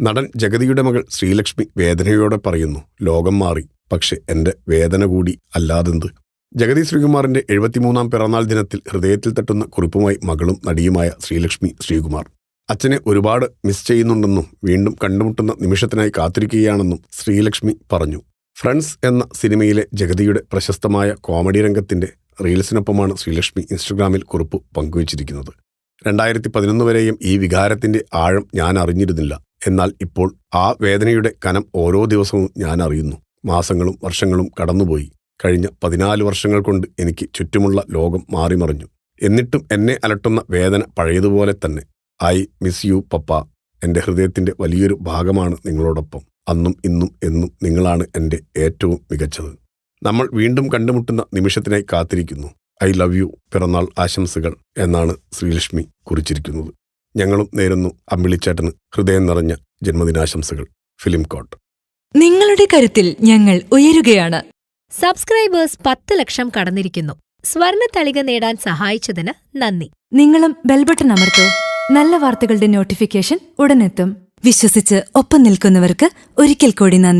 നടൻ ജഗതിയുടെ മകൾ ശ്രീലക്ഷ്മി വേദനയോടെ പറയുന്നു ലോകം മാറി പക്ഷെ എന്റെ വേദന കൂടി അല്ലാതെന്ത്? ജഗതി ശ്രീകുമാറിന്റെ എഴുപത്തിമൂന്നാം പിറന്നാൾ ദിനത്തിൽ ഹൃദയത്തിൽ തട്ടുന്ന കുറിപ്പുമായി മകളും നടിയുമായ ശ്രീലക്ഷ്മി ശ്രീകുമാർ. അച്ഛനെ ഒരുപാട് മിസ് ചെയ്യുന്നുണ്ടെന്നും വീണ്ടും കണ്ടുമുട്ടുന്ന നിമിഷത്തിനായി കാത്തിരിക്കുകയാണെന്നും ശ്രീലക്ഷ്മി പറഞ്ഞു. ഫ്രണ്ട്സ് എന്ന സിനിമയിലെ ജഗതിയുടെ പ്രശസ്തമായ കോമഡി രംഗത്തിന്റെ റീൽസിനൊപ്പമാണ് ശ്രീലക്ഷ്മി ഇൻസ്റ്റഗ്രാമിൽ കുറിപ്പ് പങ്കുവച്ചിരിക്കുന്നത്. രണ്ടായിരത്തി പതിനൊന്ന് വരെയും ഈ വികാരത്തിന്റെ ആഴം ഞാൻ അറിഞ്ഞിരുന്നില്ല. എന്നാൽ ഇപ്പോൾ ആ വേദനയുടെ കനം ഓരോ ദിവസവും ഞാൻ അറിയുന്നു. മാസങ്ങളും വർഷങ്ങളും കടന്നുപോയി. കഴിഞ്ഞ പതിനാല് വർഷങ്ങൾ കൊണ്ട് എനിക്ക് ചുറ്റുമുള്ള ലോകം മാറിമറിഞ്ഞു. എന്നിട്ടും എന്നെ അലട്ടുന്ന വേദന പഴയതുപോലെ തന്നെ. I miss you papa. എന്റെ ഹൃദയത്തിന്റെ വലിയൊരു ഭാഗമാണ് നിങ്ങളോടൊപ്പം. അന്നും ഇന്നും എന്നും നിങ്ങളാണ് എന്റെ ഏറ്റവും മികച്ചത്. നമ്മൾ വീണ്ടും കണ്ടുമുട്ടുന്ന നിമിഷത്തിനായി കാത്തിരിക്കുന്നു. ഐ ലവ് യു പിറന്നാൾ ആശംസകൾ എന്നാണ് ശ്രീലക്ഷ്മി കുറിച്ചിരിക്കുന്നത്. ഞങ്ങളും നേരുന്നു അമ്പിളിച്ചേട്ടന് ഹൃദയം നിറഞ്ഞ ജന്മദിനാശംസകൾ. ഫിലിം കോട്ട് നിങ്ങളുടെ കരുത്തിൽ ഞങ്ങൾ ഉയരുകയാണ്. സബ്സ്ക്രൈബേഴ്സ് പത്ത് ലക്ഷം കടന്നിരിക്കുന്നു. സ്വർണ തളിക നേടാൻ സഹായിച്ചതിന് നന്ദി. നിങ്ങളും ബെൽബട്ടൺ അമർത്തോ. നല്ല വാർത്തകളുടെ നോട്ടിഫിക്കേഷൻ ഉടനെത്തും. വിശ്വസിച്ച് ഒപ്പം നിൽക്കുന്നവർക്ക് ഒരിക്കൽ കൂടി നന്ദി.